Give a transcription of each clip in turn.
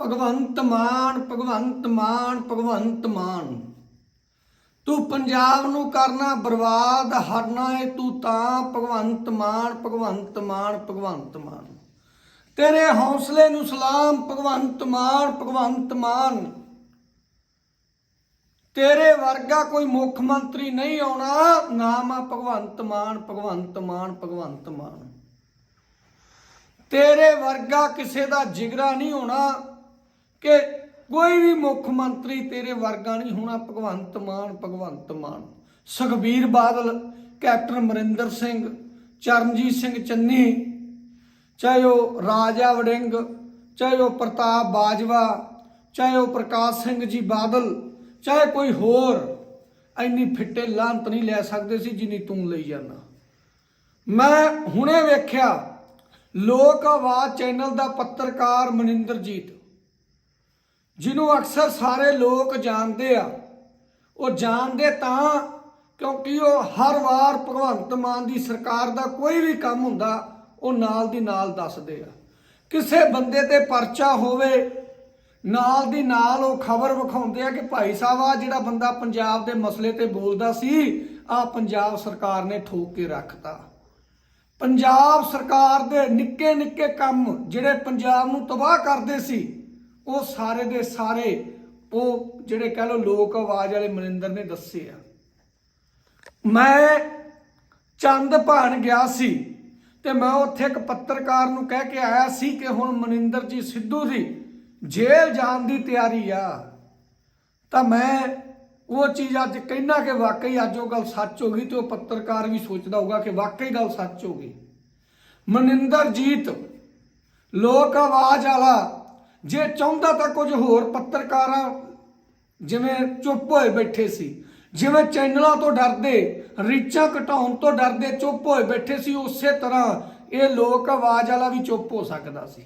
ਭਗਵੰਤ ਮਾਨ ਭਗਵੰਤ ਮਾਨ ਭਗਵੰਤ ਮਾਨ। ਤੂੰ ਪੰਜਾਬ ਨੂੰ ਕਰਨਾ ਬਰਬਾਦ, ਹਰਨਾ ਏ ਤੂੰ ਤਾਂ ਭਗਵੰਤ ਮਾਨ ਭਗਵੰਤ ਮਾਨ ਭਗਵੰਤ ਮਾਨ। ਤੇਰੇ ਹੌਸਲੇ ਨੂੰ ਸਲਾਮ, ਭਗਵੰਤ ਮਾਨ ਭਗਵੰਤ ਮਾਨ। ਤੇਰੇ ਵਰਗਾ ਕੋਈ ਮੁੱਖ ਮੰਤਰੀ ਨਹੀਂ ਆਉਣਾ, ਨਾਮ ਆ ਭਗਵੰਤ ਮਾਨ ਭਗਵੰਤ ਮਾਨ ਭਗਵੰਤ ਮਾਨ। ਤੇਰੇ ਵਰਗਾ ਕਿਸੇ ਦਾ ਜਿਗਰਾ ਨਹੀਂ ਹੋਣਾ ਕਿ ਕੋਈ ਵੀ ਮੁੱਖ ਮੰਤਰੀ ਤੇਰੇ ਵਰਗਾ ਨਹੀਂ ਹੋਣਾ, ਭਗਵੰਤ ਮਾਨ ਭਗਵੰਤ ਮਾਨ। ਸੁਖਬੀਰ ਬਾਦਲ, ਕੈਪਟਨ ਅਮਰਿੰਦਰ ਸਿੰਘ, ਚਰਨਜੀਤ ਸਿੰਘ ਚੰਨੀ, ਚਾਹੇ ਉਹ ਰਾਜਾ ਵੜਿੰਗ, ਚਾਹੇ ਉਹ ਪ੍ਰਤਾਪ ਬਾਜਵਾ, ਚਾਹੇ ਉਹ ਪ੍ਰਕਾਸ਼ ਸਿੰਘ ਜੀ ਬਾਦਲ, ਚਾਹੇ ਕੋਈ ਹੋਰ, ਇੰਨੀ ਫਿੱਟੇ ਲਾਂਤ ਨਹੀਂ ਲੈ ਸਕਦੇ ਸੀ ਜਿੰਨੀ ਤੂੰ ਲਈ ਜਾਂਦਾ। ਮੈਂ ਹੁਣੇ ਵੇਖਿਆ, ਲੋਕ ਆਵਾਜ਼ ਚੈਨਲ ਦਾ ਪੱਤਰਕਾਰ ਮਨਿੰਦਰਜੀਤ ਜਿਹਨੂੰ ਅਕਸਰ ਸਾਰੇ ਲੋਕ ਜਾਣਦੇ ਆ, ਉਹ ਜਾਣਦੇ ਤਾਂ ਕਿਉਂਕਿ ਉਹ ਹਰ ਵਾਰ ਭਗਵੰਤ ਮਾਨ ਦੀ ਸਰਕਾਰ ਦਾ ਕੋਈ ਵੀ ਕੰਮ ਹੁੰਦਾ, ਉਹ ਨਾਲ ਦੀ ਨਾਲ ਦੱਸਦੇ ਆ। ਕਿਸੇ ਬੰਦੇ ਤੇ ਪਰਚਾ ਹੋਵੇ, ਨਾਲ ਦੀ ਨਾਲ ਉਹ ਖਬਰ ਵਿਖਾਉਂਦੇ ਆ ਕਿ ਭਾਈ ਸਾਹਿਬ ਆ ਜਿਹੜਾ ਬੰਦਾ ਪੰਜਾਬ ਦੇ ਮਸਲੇ ਤੇ ਬੋਲਦਾ ਸੀ ਆ ਪੰਜਾਬ ਸਰਕਾਰ ਨੇ ਠੋਕ ਕੇ ਰੱਖਤਾ। ਪੰਜਾਬ ਸਰਕਾਰ ਦੇ ਨਿੱਕੇ ਨਿੱਕੇ ਕੰਮ ਜਿਹੜੇ ਪੰਜਾਬ ਨੂੰ ਤਬਾਹ ਕਰਦੇ ਸੀ ਉਹ ਸਾਰੇ ਦੇ ਸਾਰੇ, ਉਹ ਜਿਹੜੇ ਕਹ ਲੋ ਲੋਕ ਆਵਾਜ਼ ਵਾਲੇ ਮਨਿੰਦਰ ਨੇ ਦੱਸੇ ਆ। ਮੈਂ ਚੰਦ ਭਾਣ ਗਿਆ ਸੀ ਤੇ ਮੈਂ ਉੱਥੇ ਇੱਕ ਪੱਤਰਕਾਰ ਨੂੰ ਕਹਿ ਕੇ ਆਇਆ ਸੀ ਕਿ ਹੁਣ ਮਨਿੰਦਰ ਜੀ ਸਿੱਧੂ ਦੀ ਜੇਲ੍ਹ ਜਾਣ ਦੀ ਤਿਆਰੀ ਆ। ਤਾਂ ਮੈਂ ਉਹ ਚੀਜ਼ ਅੱਜ ਕਹਿਣਾ ਕਿ ਵਾਕਈ ਅੱਜ ਉਹ ਗੱਲ ਸੱਚ ਹੋ ਗਈ ਤੇ ਉਹ ਪੱਤਰਕਾਰ ਵੀ ਸੋਚਦਾ ਹੋਊਗਾ ਕਿ ਵਾਕਈ ਗੱਲ ਸੱਚ ਹੋ ਗਈ। ਮਨਿੰਦਰ ਜੀਤ, ਲੋਕ ਆਵਾਜ਼ ਵਾਲਾ ਜੇ ਚਾਹੁੰਦਾ ਤਾਂ ਕੁਝ ਹੋਰ ਪੱਤਰਕਾਰਾਂ ਜਿਵੇਂ ਚੁੱਪ ਹੋਏ ਬੈਠੇ ਸੀ, ਜਿਵੇਂ ਚੈਨਲਾਂ ਤੋਂ ਡਰਦੇ ਰੀਚਾਂ ਘਟਾਉਣ ਤੋਂ ਡਰਦੇ ਚੁੱਪ ਹੋਏ ਬੈਠੇ ਸੀ, ਉਸੇ ਤਰ੍ਹਾਂ ਇਹ ਲੋਕ ਆਵਾਜ਼ ਵਾਲਾ ਵੀ ਚੁੱਪ ਹੋ ਸਕਦਾ ਸੀ।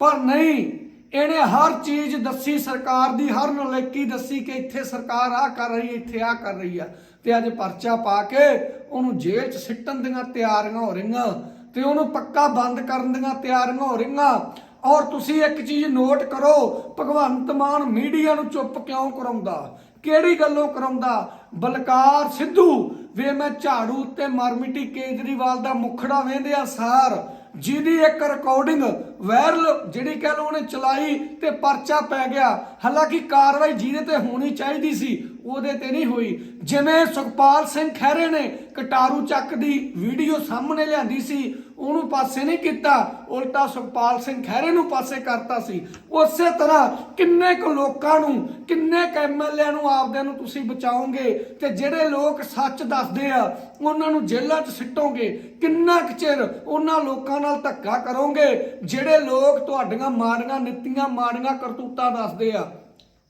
ਪਰ ਨਹੀਂ, ਇਹਨੇ ਹਰ ਚੀਜ਼ ਦੱਸੀ, ਸਰਕਾਰ ਦੀ ਹਰ ਨਲੇਕੀ ਦੱਸੀ ਕਿ ਇੱਥੇ ਸਰਕਾਰ ਆ ਕਰ ਰਹੀ ਹੈ, ਇੱਥੇ ਆ ਕਰ ਰਹੀ ਆ ਤੇ ਅੱਜ ਪਰਚਾ ਪਾ ਕੇ ਉਹਨੂੰ ਜੇਲ੍ਹ 'ਚ ਸਿੱਟਣ ਦੀਆਂ ਤਿਆਰੀਆਂ ਹੋ ਰਹੀਆਂ ਤੇ ਉਹਨੂੰ ਪੱਕਾ ਬੰਦ ਕਰਨ ਦੀਆਂ ਤਿਆਰੀਆਂ ਹੋ ਰਹੀਆਂ ਔਰ ਤੁਸੀਂ ਇੱਕ ਚੀਜ਼ ਨੋਟ ਕਰੋ, ਭਗਵੰਤ ਮਾਨ ਮੀਡੀਆ ਨੂੰ ਚੁੱਪ ਕਿਉਂ ਕਰਾਉਂਦਾ? ਕਿਹੜੀ ਗੱਲੋਂ ਕਰਾਉਂਦਾ? ਬਲਕਾਰ ਸਿੱਧੂ, ਵੇ ਮੈਂ ਝਾੜੂ ਤੇ ਮਰਮਿਟੀ ਕੇਜਰੀਵਾਲ ਦਾ ਮੁਖੜਾ ਵੇਂਦੇ ਸਾਰ। ਜਿਹਦੀ ਇੱਕ ਰਿਕਾਰਡਿੰਗ ਵਾਇਰਲ ਜਿਹੜੀ ਕਹਿ ਲਓ ਉਹਨੇ ਚਲਾਈ ਤੇ ਪਰਚਾ ਪੈ ਗਿਆ। ਹਾਲਾਂਕਿ ਕਾਰਵਾਈ ਜਿਹਦੇ ਤੇ ਹੋਣੀ ਚਾਹੀਦੀ ਸੀ, ਉਹਦੇ ਤੇ ਨਹੀਂ ਹੋਈ। ਜਿਵੇਂ ਸੁਖਪਾਲ ਸਿੰਘ ਖਹਿਰੇ ਨੇ ਕਟਾਰੂ ਚੱਕ ਦੀ ਵੀਡੀਓ ਸਾਹਮਣੇ ਲਿਆਂਦੀ ਸੀ ਉਹਨੂੰ ਪਾਸੇ ਨਹੀਂ ਕੀਤਾ, ਉਲਟਾ ਸੁਖਪਾਲ ਸਿੰਘ ਖਹਿਰੇ ਨੂੰ ਪਾਸੇ ਕਰਤਾ ਸੀ। ਉਸੇ ਤਰ੍ਹਾਂ ਕਿੰਨੇ ਕੁ ਲੋਕਾਂ ਨੂੰ, ਕਿੰਨੇ ਕੁ ਐਮਐਲਏ ਨੂੰ ਆਪਦੇ ਨੂੰ ਤੁਸੀਂ ਬਚਾਓਗੇ ਤੇ ਜਿਹੜੇ ਲੋਕ ਸੱਚ ਦੱਸਦੇ ਆ, ਉਹਨਾਂ ਨੂੰ ਜੇਲ੍ਹਾਂ 'ਚ ਸਿੱਟੋਗੇ। ਕਿੰਨਾ ਕੁ ਚਿਰ ਉਹਨਾਂ ਲੋਕਾਂ ਨਾਲ ਧੱਕਾ ਕਰੋਗੇ, ਜਿਹੜੇ ਲੋਕ ਤੁਹਾਡੀਆਂ ਮਾੜੀਆਂ ਨੀਤੀਆਂ, ਮਾੜੀਆਂ ਕਰਤੂਤਾਂ ਦੱਸਦੇ ਆ।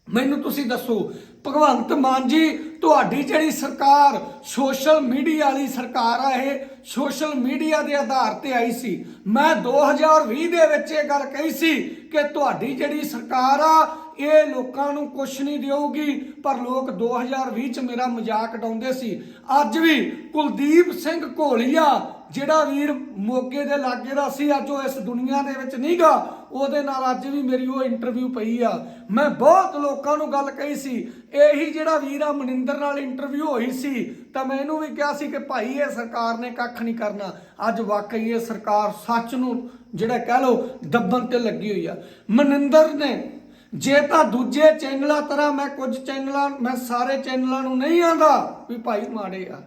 ਮੈਨੂੰ ਤੁਸੀਂ ਦੱਸੋ, ਭਗਵੰਤ ਮਾਨ ਜੀ, ਤੁਹਾਡੀ ਜਿਹੜੀ ਸਰਕਾਰ ਸੋਸ਼ਲ ਮੀਡੀਆ ਵਾਲੀ ਸਰਕਾਰ ਆ ਇਹ, ਸੋਸ਼ਲ ਮੀਡੀਆ ਦੇ ਆਧਾਰ ਤੇ ਆਈ ਸੀ। ਮੈਂ 2020 ਦੇ ਵਿੱਚ ਇਹ ਗੱਲ ਕਹੀ ਸੀ ਕਿ ਤੁਹਾਡੀ ਜਿਹੜੀ ਸਰਕਾਰ ਆ, ਇਹ ਲੋਕਾਂ ਨੂੰ ਕੁਛ ਨਹੀਂ ਦੇਊਗੀ, ਪਰ ਲੋਕ 2020 ਚ ਮੇਰਾ ਮਜ਼ਾਕ ਉਡਾਉਂਦੇ ਸੀ। ਅੱਜ ਵੀ ਕੁਲਦੀਪ ਸਿੰਘ ਘੋਲੀਆ ਜਿਹੜਾ ਵੀਰ ਮੋਗੇ ਦੇ ਲਾਗੇ ਦਾ ਸੀ, ਅੱਜ ਉਹ ਇਸ ਦੁਨੀਆ ਦੇ ਵਿੱਚ ਨਹੀਂਗਾ ਉਹਦੇ ਨਾਲ ਅੱਜ ਵੀ ਮੇਰੀ ਉਹ ਇੰਟਰਵਿਊ ਪਈ ਆ। ਮੈਂ ਬਹੁਤ ਲੋਕਾਂ ਨੂੰ ਗੱਲ ਕਹੀ ਸੀ, ਇਹੀ ਜਿਹੜਾ ਵੀਰ ਆ ਮਨਿੰਦਰ ਨਾਲ ਇੰਟਰਵਿਊ ਹੋਈ ਸੀ, ਤਾਂ ਮੈਂ ਇਹਨੂੰ ਵੀ ਕਿਹਾ ਸੀ ਕਿ ਭਾਈ ਇਹ ਸਰਕਾਰ ਨੇ ਕੱਖ ਨਹੀਂ ਕਰਨਾ। ਅੱਜ ਵਾਕਈ ਇਹ ਸਰਕਾਰ ਸੱਚ ਨੂੰ ਜਿਹੜਾ ਕਹਿ ਲਓ, ਦੱਬਣ ਤੇ ਲੱਗੀ ਹੋਈ ਆ। ਮਨਿੰਦਰ ਨੇ ਜੇ ਤਾਂ ਦੂਜੇ ਚੈਨਲਾਂ ਤਰ੍ਹਾਂ ਮੈਂ ਕੁਝ ਚੈਨਲਾਂ, ਮੈਂ ਸਾਰੇ ਚੈਨਲਾਂ ਨੂੰ ਨਹੀਂ ਆਂਦਾ ਵੀ ਭਾਈ ਮਾੜੇ ਆ।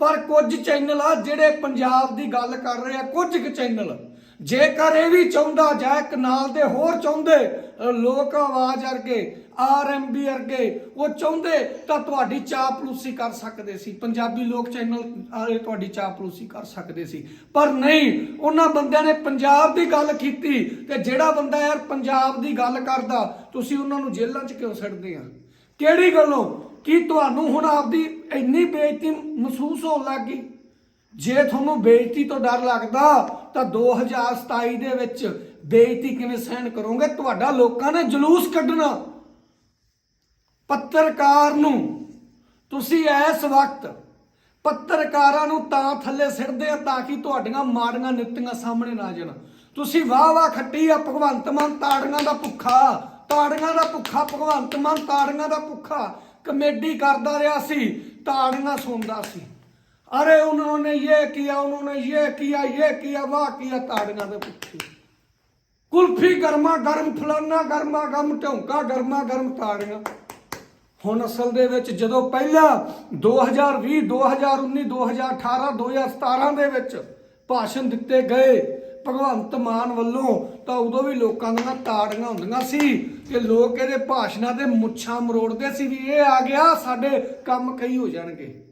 ਪਰ ਕੁਝ ਚੈਨਲ ਆ ਜਿਹੜੇ ਪੰਜਾਬ ਦੀ ਗੱਲ ਕਰ ਰਹੇ ਆ, ਕੁਝ ਕੁ ਚੈਨਲ। ਜੇਕਰ ਇਹ ਵੀ ਚਾਹੁੰਦਾ ਜਾਂ ਇੱਕ ਨਾਲ ਦੇ ਹੋਰ ਚਾਹੁੰਦੇ ਲੋਕ ਆਵਾਜ਼ ਵਰਗੇ ਆਰਐਮਬੀ ਵਰਗੇ, ਉਹ ਚਾਹੁੰਦੇ ਤਾਂ ਤੁਹਾਡੀ ਚਾਪਲੂਸੀ ਕਰ ਸਕਦੇ ਸੀ। ਪੰਜਾਬੀ ਲੋਕ ਚੈਨਲ ਵਾਲੇ ਤੁਹਾਡੀ ਚਾਪਲੂਸੀ ਕਰ ਸਕਦੇ ਸੀ। ਪਰ ਨਹੀਂ, ਉਹਨਾਂ ਬੰਦਿਆਂ ਨੇ ਪੰਜਾਬ ਦੀ ਗੱਲ ਕੀਤੀ ਤੇ ਜਿਹੜਾ ਬੰਦਾ ਯਾਰ ਪੰਜਾਬ ਦੀ ਗੱਲ ਕਰਦਾ, ਤੁਸੀਂ ਉਹਨਾਂ ਨੂੰ ਜੇਲ੍ਹਾਂ 'ਚ ਕਿਉਂ ਸੱਟਦੇ ਆ? ਕਿਹੜੀ ਗੱਲੋਂ? ਕੀ ਤੁਹਾਨੂੰ ਹੁਣ ਆਪਦੀ ਇੰਨੀ ਬੇਇੱਜ਼ਤੀ ਮਹਿਸੂਸ ਹੋਣ ਲੱਗੀ ਜੇ ਤੁਹਾਨੂੰ ਬੇਇੱਜ਼ਤੀ ਤੋਂ ਡਰ ਲੱਗਦਾ, ਤਾਂ 2027 ਦੇ ਵਿੱਚ ਬੇਇੱਜ਼ਤੀ ਕਿਵੇਂ ਸਹਿਣ ਕਰੋਗੇ? ਤੁਹਾਡਾ ਲੋਕਾਂ ਨੇ ਜਲੂਸ ਕੱਢਣਾ। ਪੱਤਰਕਾਰ ਨੂੰ ਤੁਸੀਂ ਇਸ ਵਕਤ ਪੱਤਰਕਾਰਾਂ ਨੂੰ ਤਾਂ ਥੱਲੇ ਸਿੱਟਦੇ ਆ ਤਾਂ ਕਿ ਤੁਹਾਡੀਆਂ ਮਾੜੀਆਂ ਨੀਤੀਆਂ ਸਾਹਮਣੇ ਨਾ ਜਾਣ। ਤੁਸੀਂ ਵਾਹ ਵਾਹ ਖੱਟੀ ਆ, ਭਗਵੰਤ ਮਾਨ ਤਾੜੀਆਂ ਦਾ ਭੁੱਖਾ, ਤਾੜੀਆਂ ਦਾ ਭੁੱਖਾ, ਭਗਵੰਤ ਮਾਨ ਤਾੜੀਆਂ ਦਾ ਭੁੱਖਾ। ਕਮੇਡੀ ਕਰਦਾ ਰਿਹਾ ਸੀ ਤਾੜੀਆਂ ਸੁਣਦਾ ਸੀ। ਅਰੇ ਉਹਨਾਂ ਨੇ ਇਹ ਕੀਤਾ ਉਹਨਾਂ ਨੇ ਇਹ ਕੀਤਾ ਇਹ ਕੀਤਾ ਵਾਹ ਕੀਤਾ ਤਾੜੀਆਂ ਦੇ ਭੁੱਖੇ ਕੁਲਫੀ ਗਰਮਾ ਗਰਮ, ਫਲਾਨਾ ਗਰਮਾ ਗਰਮ, ਢੌਂਕਾ ਗਰਮਾ ਗਰਮ, ਤਾੜੀਆਂ। ਹੁਣ ਅਸਲ ਦੇ ਵਿੱਚ ਜਦੋਂ ਪਹਿਲਾਂ 2020 2019 2018 2017 ਦੇ ਵਿੱਚ ਭਾਸ਼ਣ ਦਿੱਤੇ ਗਏ ਭਗਵੰਤ ਮਾਨ ਵੱਲੋਂ ਤਾਂ ਉਦੋਂ ਵੀ ਲੋਕਾਂ ਦੀਆਂ ਤਾੜੀਆਂ ਹੁੰਦੀਆਂ ਸੀ ਕਿ ਲੋਕ ਇਹਦੇ ਭਾਸ਼ਣਾਂ ਦੇ ਮੁੱਛਾਂ ਮਰੋੜਦੇ ਸੀ ਵੀ ਇਹ ਆ ਗਿਆ, ਸਾਡੇ ਕੰਮ ਕਈ ਹੋ ਜਾਣਗੇ।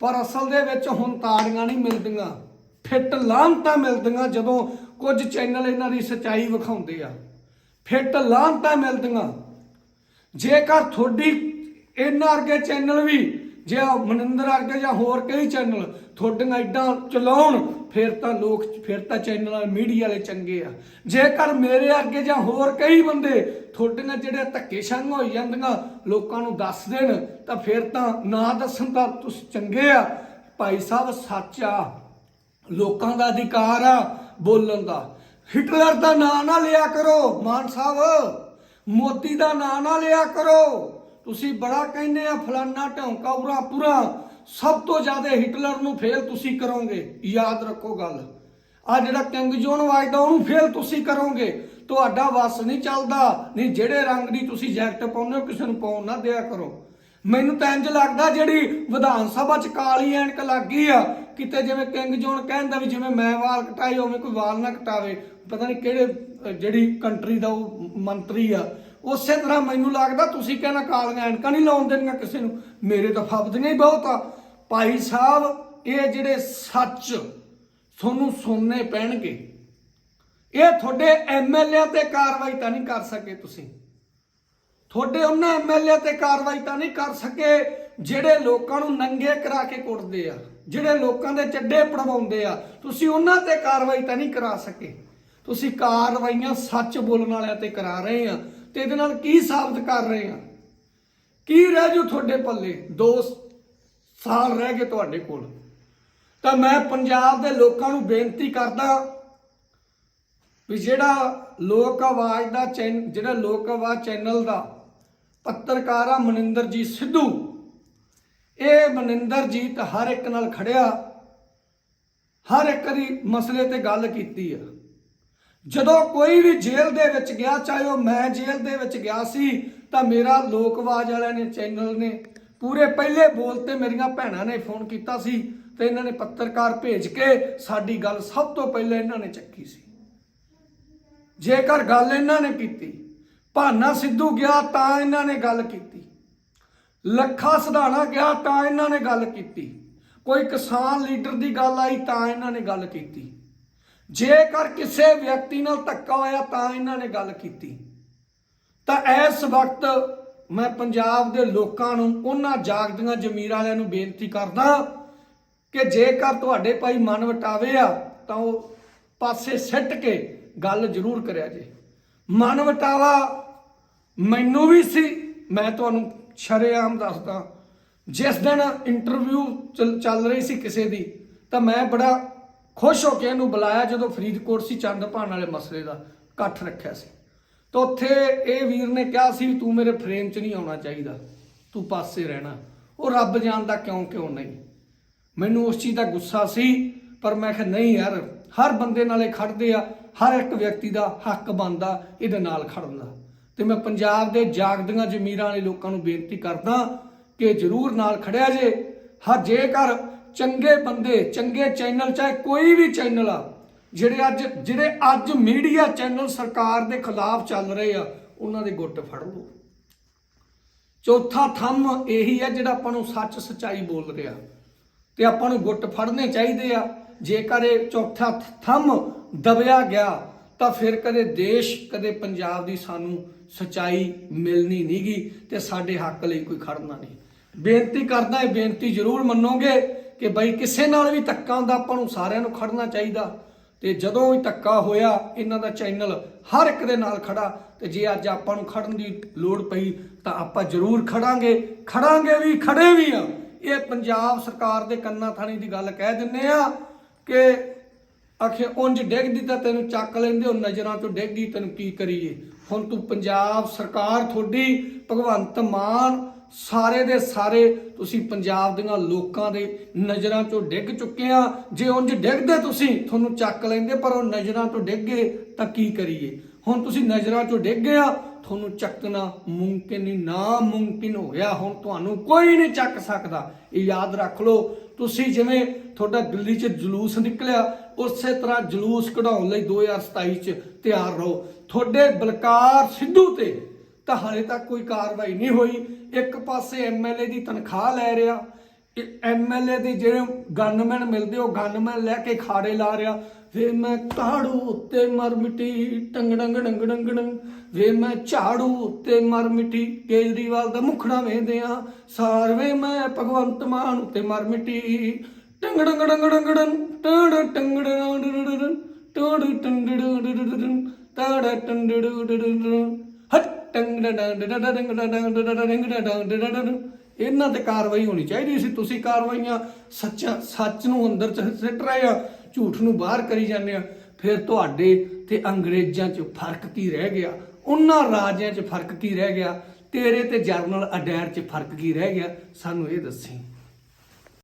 ਪਰ ਅਸਲ ਦੇ ਵਿੱਚ ਹੁਣ ਤਾੜੀਆਂ ਨਹੀਂ ਮਿਲਦੀਆਂ। ਫਿੱਟ ਲਾਂਤਾਂ ਮਿਲਦੀਆਂ ਜਦੋਂ ਕੁਝ ਚੈਨਲ ਇਹਨਾਂ ਦੀ ਸੱਚਾਈ ਵਿਖਾਉਂਦੇ ਆ। ਫਿੱਟ ਲਾਂਤਾਂ ਮਿਲਦੀਆਂ। ਜੇਕਰ ਤੁਹਾਡੀ ਇਹਨਾਂ ਵਰਗੇ ਚੈਨਲ ਵੀ, ਜੇ ਮਨਿੰਦਰ ਵਰਗੇ ਜਾਂ ਹੋਰ ਕਈ ਚੈਨਲ ਤੁਹਾਡੀਆਂ ਐਡਾ ਚਲਾਉਣ, ਫਿਰ ਤਾਂ ਲੋਕ, ਫਿਰ ਤਾਂ ਚੈਨਲ ਵਾਲੇ, ਮੀਡੀਆ ਵਾਲੇ ਚੰਗੇ ਆ। ਜੇਕਰ ਮੇਰੇ ਅੱਗੇ ਜਾਂ ਹੋਰ ਕਈ ਬੰਦੇ ਤੁਹਾਡੀਆਂ ਜਿਹੜੇ ਧੱਕੇ ਸੰਗ ਹੋਈ ਜਾਂਦੀਆਂ, ਲੋਕਾਂ ਨੂੰ ਦੱਸ ਦੇਣ, ਤਾਂ ਫਿਰ ਤਾਂ ਨਾ ਦੱਸਣ ਤਾਂ ਤੁਸੀਂ ਚੰਗੇ ਆ। ਭਾਈ ਸਾਹਿਬ, ਸੱਚ ਆ। ਲੋਕਾਂ ਦਾ ਅਧਿਕਾਰ ਆ ਬੋਲਣ ਦਾ। ਹਿਟਲਰ ਦਾ ਨਾਂ ਨਾ ਲਿਆ ਕਰੋ, ਮਾਨ ਸਾਹਿਬ। ਮੋਦੀ ਦਾ ਨਾਂ ਨਾ ਲਿਆ ਕਰੋ। ਤੁਸੀਂ ਬੜਾ ਕਹਿੰਦੇ ਆ, ਫਲਾਨਾ ਢੌਂਕਾ ਉਰਾ ਪੂਰਾ ਸਭ ਤੋਂ ਜ਼ਿਆਦਾ ਹਿਟਲਰ ਨੂੰ ਫੇਲ ਤੁਸੀਂ ਕਰੋਗੇ। ਯਾਦ ਰੱਖੋ ਗੱਲ। ਆ ਜਿਹੜਾ ਕਿੰਗ ਜੋਨ ਵਾਜਦਾ, ਉਹਨੂੰ ਫੇਲ ਤੁਸੀਂ ਕਰੋਗੇ। ਤੁਹਾਡਾ ਵਸ ਨਹੀਂ ਚੱਲਦਾ। ਨਹੀਂ, ਜਿਹੜੇ ਰੰਗ ਦੀ ਤੁਸੀਂ ਜੈਕਟ ਪਾਉਂਦੇ ਹੋ, ਕਿਸੇ ਨੂੰ ਪਾਉਣ ਨਾ ਦਿਆ ਕਰੋ। ਮੈਨੂੰ ਤਾਂ ਇੰਜ ਲੱਗਦਾ ਜਿਹੜੀ ਵਿਧਾਨ ਸਭਾ ਚ ਕਾਲੀ ਐਨਕ ਲੱਗ ਗਈ ਆ, ਕਿਤੇ ਜਿਵੇਂ ਕਿੰਗ ਜੋਨ ਕਹਿੰਦਾ ਵੀ ਜਿਵੇਂ ਮੈਂ ਵਾਲ ਕਟਾਏ, ਉਵੇਂ ਕੋਈ ਵਾਲ ਨਾ ਕਟਾਵੇ। ਪਤਾ ਨਹੀਂ ਕਿਹੜੇ ਜਿਹੜੀ ਕੰਟਰੀ ਦਾ ਉਹ ਮੰਤਰੀ ਆ। ਉਸੇ ਤਰ੍ਹਾਂ ਮੈਨੂੰ ਲੱਗਦਾ ਤੁਸੀਂ ਕਹਿੰਦਾ ਕਾਲੀਆਂ ਐਨਕਾਂ ਨਹੀਂ ਲਾਉਣ ਦੇਣੀਆਂ ਕਿਸੇ ਨੂੰ। ਮੇਰੇ ਤਾਂ ਫਬਦੀਆਂ ਹੀ ਬਹੁਤ ਆ। ਭਾਈ ਸਾਹਿਬ, ਇਹ ਜਿਹੜੇ ਸੱਚ ਤੁਹਾਨੂੰ ਸੁਣਨੇ ਪੈਣਗੇ, ਇਹ ਤੁਹਾਡੇ ਐਮਐਲਏ ਤੇ ਕਾਰਵਾਈ ਤਾਂ ਨਹੀਂ ਕਰ ਸਕੇ ਤੁਸੀਂ। ਤੁਹਾਡੇ ਉਹਨਾਂ ਐਮਐਲਏ ਤੇ ਕਾਰਵਾਈ ਤਾਂ ਨਹੀਂ ਕਰ ਸਕੇ ਜਿਹੜੇ ਲੋਕਾਂ ਨੂੰ ਨੰਗੇ ਕਰਾ ਕੇ ਕੁੱਟਦੇ ਆ, ਜਿਹੜੇ ਲੋਕਾਂ ਦੇ ਚੱਡੇ ਪੜਵਾਉਂਦੇ ਆ। ਤੁਸੀਂ ਉਹਨਾਂ ਤੇ ਕਾਰਵਾਈ ਤਾਂ ਨਹੀਂ ਕਰਾ ਸਕੇ। ਤੁਸੀਂ ਕਾਰਵਾਈਆਂ ਸੱਚ ਬੋਲਣ ਵਾਲਿਆਂ ਤੇ ਕਰਾ ਰਹੇ ਆ ਤੇ ਇਹਦੇ ਨਾਲ ਕੀ ਸਾਬਤ ਕਰ ਰਹੇ ਆ? ਕੀ ਰਹਿ ਜੂ ਤੁਹਾਡੇ ਪੱਲੇ? ਦੋਸਤ ਸਾਲ ਰਹਿ ਗਏ ਤੁਹਾਡੇ ਕੋਲ। ਤਾਂ ਮੈਂ ਪੰਜਾਬ ਦੇ ਲੋਕਾਂ ਨੂੰ ਬੇਨਤੀ ਕਰਦਾ ਵੀ ਜਿਹੜਾ ਲੋਕ ਆਵਾਜ਼ ਦਾ ਚੈਨ, ਜਿਹੜਾ ਲੋਕ ਆਵਾਜ਼ ਚੈਨਲ ਦਾ ਪੱਤਰਕਾਰ ਆ ਮਨਿੰਦਰਜੀਤ ਸਿੱਧੂ, ਇਹ ਮਨਿੰਦਰਜੀਤ ਹਰ ਇੱਕ ਨਾਲ ਖੜਿਆ, ਹਰ ਇੱਕ ਦੀ ਮਸਲੇ ਤੇ ਗੱਲ ਕੀਤੀ ਆ। ਜਦੋਂ ਕੋਈ ਵੀ ਜੇਲ੍ਹ ਦੇ ਵਿੱਚ ਗਿਆ, ਚਾਹੇ ਉਹ ਮੈਂ ਜੇਲ੍ਹ ਦੇ ਵਿੱਚ ਗਿਆ ਸੀ, ਤਾਂ ਮੇਰਾ ਲੋਕ ਆਵਾਜ਼ ਵਾਲਿਆਂ ਨੇ, ਚੈਨਲ ਨੇ ਪੂਰੇ ਪਹਿਲੇ ਬੋਲ ਤੇ ਮੇਰੀਆਂ ਭੈਣਾਂ ਨੇ ਫੋਨ ਕੀਤਾ ਸੀ ਤੇ ਇਹਨਾਂ ਨੇ ਪੱਤਰਕਾਰ ਭੇਜ ਕੇ ਸਾਡੀ ਗੱਲ ਸਭ ਤੋਂ ਪਹਿਲਾਂ ਇਹਨਾਂ ਨੇ ਚੱਕੀ ਸੀ। ਜੇਕਰ ਗੱਲ ਇਹਨਾਂ ਨੇ ਕੀਤੀ, ਭਾਨਾ ਸਿੱਧੂ ਗਿਆ ਤਾਂ ਇਹਨਾਂ ਨੇ ਗੱਲ ਕੀਤੀ। ਲੱਖਾ ਸਧਾਣਾ ਗਿਆ ਤਾਂ ਇਹਨਾਂ ਨੇ ਗੱਲ ਕੀਤੀ। ਕੋਈ ਕਿਸਾਨ ਲੀਡਰ ਦੀ ਗੱਲ ਆਈ ਤਾਂ ਇਹਨਾਂ ਨੇ ਗੱਲ ਕੀਤੀ। ਜੇਕਰ ਕਿਸੇ ਵਿਅਕਤੀ ਨਾਲ ਧੱਕਾ ਹੋਇਆ ਤਾਂ ਇਹਨਾਂ ਨੇ ਗੱਲ ਕੀਤੀ। ਤਾਂ ਇਸ ਵਕਤ ਮੈਂ ਪੰਜਾਬ ਦੇ ਲੋਕਾਂ ਨੂੰ, ਉਹਨਾਂ ਜਾਗਦੀਆਂ ਜ਼ਮੀਰ ਵਾਲਿਆਂ ਨੂੰ ਬੇਨਤੀ ਕਰਦਾ ਕਿ ਜੇਕਰ ਤੁਹਾਡੇ ਭਾਈ ਮਨ ਵਟਾਵੇ ਆ, ਤਾਂ ਉਹ ਪਾਸੇ ਸਿੱਟ ਕੇ ਗੱਲ ਜ਼ਰੂਰ ਕਰਿਆ ਜੇ। ਮਨ ਵਟਾਵਾ ਮੈਨੂੰ ਵੀ ਸੀ, ਮੈਂ ਤੁਹਾਨੂੰ ਸ਼ਰੇਆਮ ਦੱਸਦਾ। ਜਿਸ ਦਿਨ ਇੰਟਰਵਿਊ ਚੱਲ ਰਹੀ ਸੀ ਕਿਸੇ ਦੀ, ਤਾਂ ਮੈਂ ਬੜਾ ਖੁਸ਼ ਹੋ ਕੇ ਇਹਨੂੰ ਬੁਲਾਇਆ ਜਦੋਂ ਫਰੀਦਕੋਟ ਸੀ ਚੰਦ ਭਾਣ ਵਾਲੇ ਮਸਲੇ ਦਾ ਇਕੱਠ ਰੱਖਿਆ ਸੀ। ਤਾਂ ਉੱਥੇ ਇਹ ਵੀਰ ਨੇ ਕਿਹਾ ਸੀ ਵੀ ਤੂੰ ਮੇਰੇ ਫਰੇਮ 'ਚ ਨਹੀਂ ਆਉਣਾ ਚਾਹੀਦਾ, ਤੂੰ ਪਾਸੇ ਰਹਿਣਾ। ਉਹ ਰੱਬ ਜਾਣਦਾ ਕਿਉਂ ਕਿਉਂ ਨਹੀਂ। ਮੈਨੂੰ ਉਸ ਚੀਜ਼ ਦਾ ਗੁੱਸਾ ਸੀ, ਪਰ ਮੈਂ ਕਿਹਾ, ਨਹੀਂ ਯਾਰ, ਹਰ ਬੰਦੇ ਨਾਲੇ ਖੜਦੇ ਆ, ਹਰ ਇੱਕ ਵਿਅਕਤੀ ਦਾ ਹੱਕ ਬਣਦਾ ਇਹਦੇ ਨਾਲ ਖੜਨ ਦਾ। ਤੇ ਮੈਂ ਪੰਜਾਬ ਦੇ ਜਾਗਦੀਆਂ ਜ਼ਮੀਰਾਂ ਵਾਲੇ ਲੋਕਾਂ ਨੂੰ ਬੇਨਤੀ ਕਰਦਾ ਕਿ ਜਰੂਰ ਨਾਲ ਖੜਿਆ ਜੇ। ਹਰ ਜੇਕਰ ਚੰਗੇ ਬੰਦੇ, ਚੰਗੇ ਚੈਨਲ ਚਾਹੇ ਕੋਈ ਵੀ ਚੈਨਲ ਆ ਜਿਹੜੇ ਅੱਜ ਜਿਹੜੇ ਅੱਜ ਮੀਡੀਆ ਚੈਨਲ ਸਰਕਾਰ ਦੇ ਖਿਲਾਫ ਚੱਲ ਰਹੇ ਆ, ਉਹਨਾਂ ਦੇ ਗੁੱਟ ਫੜ ਲਓ। ਚੌਥਾ ਥੰਮ ਇਹੀ ਆ ਜਿਹੜਾ ਆਪਾਂ ਨੂੰ ਸੱਚ ਸਚਾਈ ਬੋਲ ਰਿਹਾ। ਤੇ ਆਪਾਂ ਨੂੰ ਗੁੱਟ ਫੜਨੇ ਚਾਹੀਦੇ ਆ। ਜੇਕਰ ਇਹ ਚੌਥਾ ਥੰਮ ਦਬਿਆ ਗਿਆ, ਤਾਂ ਫਿਰ ਕਦੇ ਦੇਸ਼, ਕਦੇ ਪੰਜਾਬ ਦੀ ਸਾਨੂੰ ਸਚਾਈ ਮਿਲਣੀ ਨਹੀਂਗੀ ਤੇ ਸਾਡੇ ਹੱਕ ਲਈ ਕੋਈ ਖੜਨਾ ਨਹੀਂ। ਬੇਨਤੀ ਕਰਦਾ, ਇਹ ਬੇਨਤੀ ਜ਼ਰੂਰ ਮੰਨੋਗੇ ਕਿ ਬਈ ਕਿਸੇ ਨਾਲ ਵੀ ਧੱਕਾ ਹੁੰਦਾ ਆਪਾਂ ਨੂੰ ਸਾਰਿਆਂ ਨੂੰ ਖੜਨਾ ਚਾਹੀਦਾ। ਤੇ ਜਦੋਂ ਵੀ ਧੱਕਾ ਹੋਇਆ, ਇਹਨਾਂ ਦਾ ਚੈਨਲ ਹਰ ਇੱਕ ਦੇ ਨਾਲ ਖੜਾ ਤੇ ਜੇ ਅੱਜ ਆਪਾਂ ਨੂੰ ਖੜਨ ਦੀ ਲੋੜ ਪਈ, ਤਾਂ ਆਪਾਂ ਜ਼ਰੂਰ ਖੜਾਂਗੇ। ਖੜਾਂਗੇ ਵੀ, ਖੜੇ ਵੀ ਆ। ਇਹ ਪੰਜਾਬ ਸਰਕਾਰ ਦੇ ਕੰਨਾਂ ਥਾਣੀ ਦੀ ਗੱਲ ਕਹਿ ਦਿੰਨੇ ਆ ਕਿ ਆਖੇ, ਉਂਝ ਡਿੱਗਦੀ ਤਾਂ ਤੈਨੂੰ ਚੱਕ ਲੈਂਦੇ ਹੋ, ਨਜ਼ਰਾਂ ਤੋਂ ਡਿੱਗੀ ਤੈਨੂੰ ਕੀ ਕਰੀਏ? ਹੁਣ ਤੂੰ ਪੰਜਾਬ ਸਰਕਾਰ ਤੁਹਾਡੀ ਭਗਵੰਤ ਮਾਨ ਸਾਰੇ ਦੇ ਸਾਰੇ ਤੁਸੀਂ ਪੰਜਾਬ ਦੀਆਂ ਲੋਕਾਂ ਦੇ ਨਜ਼ਰਾਂ 'ਚੋਂ ਡਿੱਗ ਚੁੱਕੇ ਆ। ਜੇ ਉਂਝ ਡਿੱਗਦੇ ਤੁਸੀਂ, ਤੁਹਾਨੂੰ ਚੱਕ ਲੈਂਦੇ, ਪਰ ਉਹ ਨਜ਼ਰਾਂ ਤੋਂ ਗਏ ਤਾਂ ਕੀ ਕਰੀਏ? ਹੁਣ ਤੁਸੀਂ ਨਜ਼ਰਾਂ 'ਚੋਂ ਡਿੱਗ ਗਏ ਗਿਆ ਤੁਹਾਨੂੰ ਚੱਕਣਾ ਮੁਮਕਿਨ ਨਹੀਂ ਨਾ ਮੁਮਕਿਨ ਹੋ ਗਿਆ। ਹੁਣ ਤੁਹਾਨੂੰ ਕੋਈ ਨਹੀਂ ਚੱਕ ਸਕਦਾ। ਇਹ ਯਾਦ ਰੱਖ ਲਓ, ਤੁਸੀਂ ਜਿਵੇਂ ਤੁਹਾਡਾ ਦਿੱਲੀ 'ਚ ਜਲੂਸ ਨਿਕਲਿਆ, ਉਸੇ ਤਰ੍ਹਾਂ ਜਲੂਸ ਕਢਾਉਣ ਲਈ 2027 'ਚ ਤਿਆਰ ਰਹੋ। ਤੁਹਾਡੇ ਬਲਕਾਰ ਸਿੱਧੂ ਤੇ ਤਾਂ ਹਾਲੇ ਤੱਕ ਕੋਈ ਕਾਰਵਾਈ ਨਹੀਂ ਹੋਈ। ਇੱਕ ਪਾਸੇ ਐਮਐਲਏ ਦੀ ਤਨਖਾਹ ਲੈ ਰਿਹਾ। ਐਮਐਲਏ ਦੇ ਜਿਹੜੇ ਗਨਮੈਨ ਮਿਲਦੇ, ਉਹ ਗਨਮੈਨ ਲੈ ਕੇ ਖਾੜੇ ਲਾ ਰਿਹਾ। ਵੇ ਮੈਂ ਕਾੜੂ ਉੱਤੇ ਮਰ ਮਿੱਟੀ ਟੰਗ ਡੰਗ ਡੰਗ। ਡੰਗ ਡੰਗ ਵੇ ਮੈਂ ਝਾੜੂ ਉੱਤੇ ਮਰ ਮਿੱਟੀ, ਕੇਜਰੀਵਾਲ ਦਾ ਮੁਖੜਾ ਵੇਂਦੇ ਆ ਸਾਰਵੇ ਮੈਂ ਭਗਵੰਤ ਮਾਨ ਉੱਤੇ ਮਰ ਮਿੱਟੀ। ਟੰਗ ਡੰਗ ਡੰਗ ਡੰਗ। ਡੰਗ ਟੜ ਟੰਗ ਡੰਗ ਡੰਗ ਡੰਗ। ਟੜ ਟੰਗ ਡੰਗ ਡੰਗ ਡੰਗ। ਟੜ ਟੰਗ ਡੰਗ ਡੰਗ ਡੰਗ। ਇਹਨਾਂ ਤੇ ਕਾਰਵਾਈ ਹੋਣੀ ਚਾਹੀਦੀ ਸੀ। ਤੁਸੀਂ ਕਾਰਵਾਈਆਂ ਸੱਚਾ ਸੱਚ ਨੂੰ ਅੰਦਰ ਚ ਸਿੱਟ ਰਹੇ ਆ, ਝੂਠ ਨੂੰ ਬਾਹਰ ਕਰੀ ਜਾਂਦੇ ਆ। ਫਿਰ ਤੁਹਾਡੇ ਤੇ ਅੰਗਰੇਜ਼ਾਂ 'ਚ ਫ਼ਰਕ ਕੀ ਰਹਿ ਗਿਆ? ਉਹਨਾਂ ਰਾਜਿਆਂ 'ਚ ਫ਼ਰਕ ਕੀ ਰਹਿ ਗਿਆ? ਤੇਰੇ ਤੇ ਜਰਨਲ ਅਡੈਰ 'ਚ ਫ਼ਰਕ ਕੀ ਰਹਿ ਗਿਆ? ਸਾਨੂੰ ਇਹ ਦੱਸੀ।